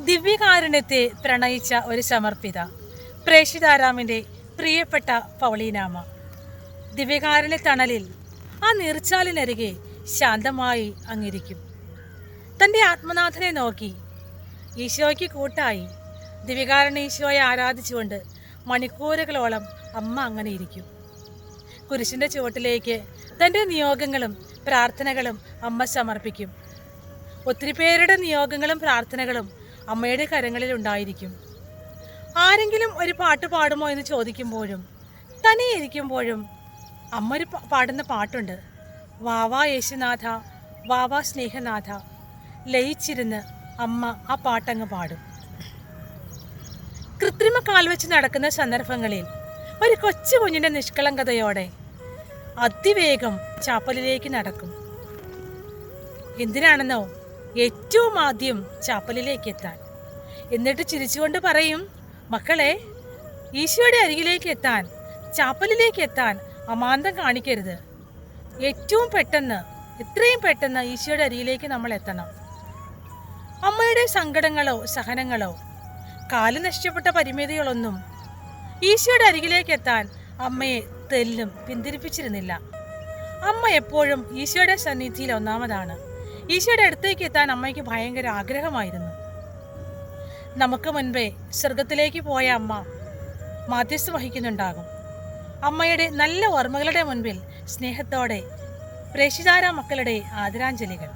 ദിവ്യകാരുണ്യത്തെ പ്രണയിച്ച ഒരു സമർപ്പിത പ്രേഷിതാരാമിന്റെ പ്രിയപ്പെട്ട പൗളീനാമ. ദിവ്യകാരുണ്യ തണലിൽ ആ നീർച്ചാലിനരികെ ശാന്തമായി അങ്ങിരിക്കും. തന്റെ ആത്മനാഥനെ നോക്കി ഈശോയ്ക്ക് കൂട്ടായി ദിവ്യകാരുണ്യ ഈശോയെ ആരാധിച്ചുകൊണ്ട് മണിക്കൂറുകളോളം അമ്മ അങ്ങനെ ഇരിക്കും. കുരിശിന്റെ ചുവട്ടിലേക്ക് തന്റെ നിയോഗങ്ങളും പ്രാർത്ഥനകളും അമ്മ സമർപ്പിക്കും. ഒത്തിരി പേരുടെ നിയോഗങ്ങളും പ്രാർത്ഥനകളും അമ്മയുടെ കരങ്ങളിൽ ഉണ്ടായിരിക്കും. ആരെങ്കിലും ഒരു പാട്ട് പാടുമോ എന്ന് ചോദിക്കുമ്പോഴും തനിയെ ഇരിക്കുമ്പോഴും അമ്മ ഒരു പാടുന്ന പാട്ടുണ്ട്. വാവാ യേശുനാഥ വാവാ സ്നേഹനാഥ ലയിച്ചിരുന്ന് അമ്മ ആ പാട്ടങ്ങ് പാടും. കൃത്രിമ കാൽ വെച്ച് നടക്കുന്ന സന്ദർഭങ്ങളിൽ ഒരു കൊച്ചു കുഞ്ഞിന്റെ നിഷ്കളങ്കതയോടെ അതിവേഗം ചാപ്പലിലേക്ക് നടക്കും. എന്തിനാണെന്നോ? ഏറ്റവും ആദ്യം ചാപ്പലിലേക്ക് എത്താൻ എന്നിട്ട് ചിരിച്ചുകൊണ്ട് പറയും മക്കളെ ഈശോയുടെ അരികിലേക്ക് എത്താൻ ചാപ്പലിലേക്ക് എത്താൻ അമാന്തം കാണിക്കരുത്. ഏറ്റവും പെട്ടെന്ന് എത്രയും പെട്ടെന്ന് ഈശോയുടെ അരിയിലേക്ക് നമ്മൾ എത്തണം. അമ്മയുടെ സങ്കടങ്ങളോ സഹനങ്ങളോ കാൽ നഷ്ടപ്പെട്ട പരിമിതികളൊന്നും ഈശോയുടെ അരികിലേക്ക് എത്താൻ അമ്മയെ തെല്ലും പിന്തിരിപ്പിച്ചിരുന്നില്ല. അമ്മ എപ്പോഴും ഈശോയുടെ സന്നിധിയിൽ ഒന്നാമതാണ്. ഈശോയുടെ അടുത്തേക്ക് എത്താൻ അമ്മയ്ക്ക് ഭയങ്കര ആഗ്രഹമായിരുന്നു. നമുക്ക് മുൻപേ സ്വർഗത്തിലേക്ക് പോയ അമ്മ മാധ്യസ്ഥ വഹിക്കുന്നുണ്ടാകും. അമ്മയുടെ നല്ല ഓർമ്മകളുടെ മുൻപിൽ സ്നേഹത്തോടെ പ്രേഷിതാര മക്കളുടെ ആദരാഞ്ജലികൾ.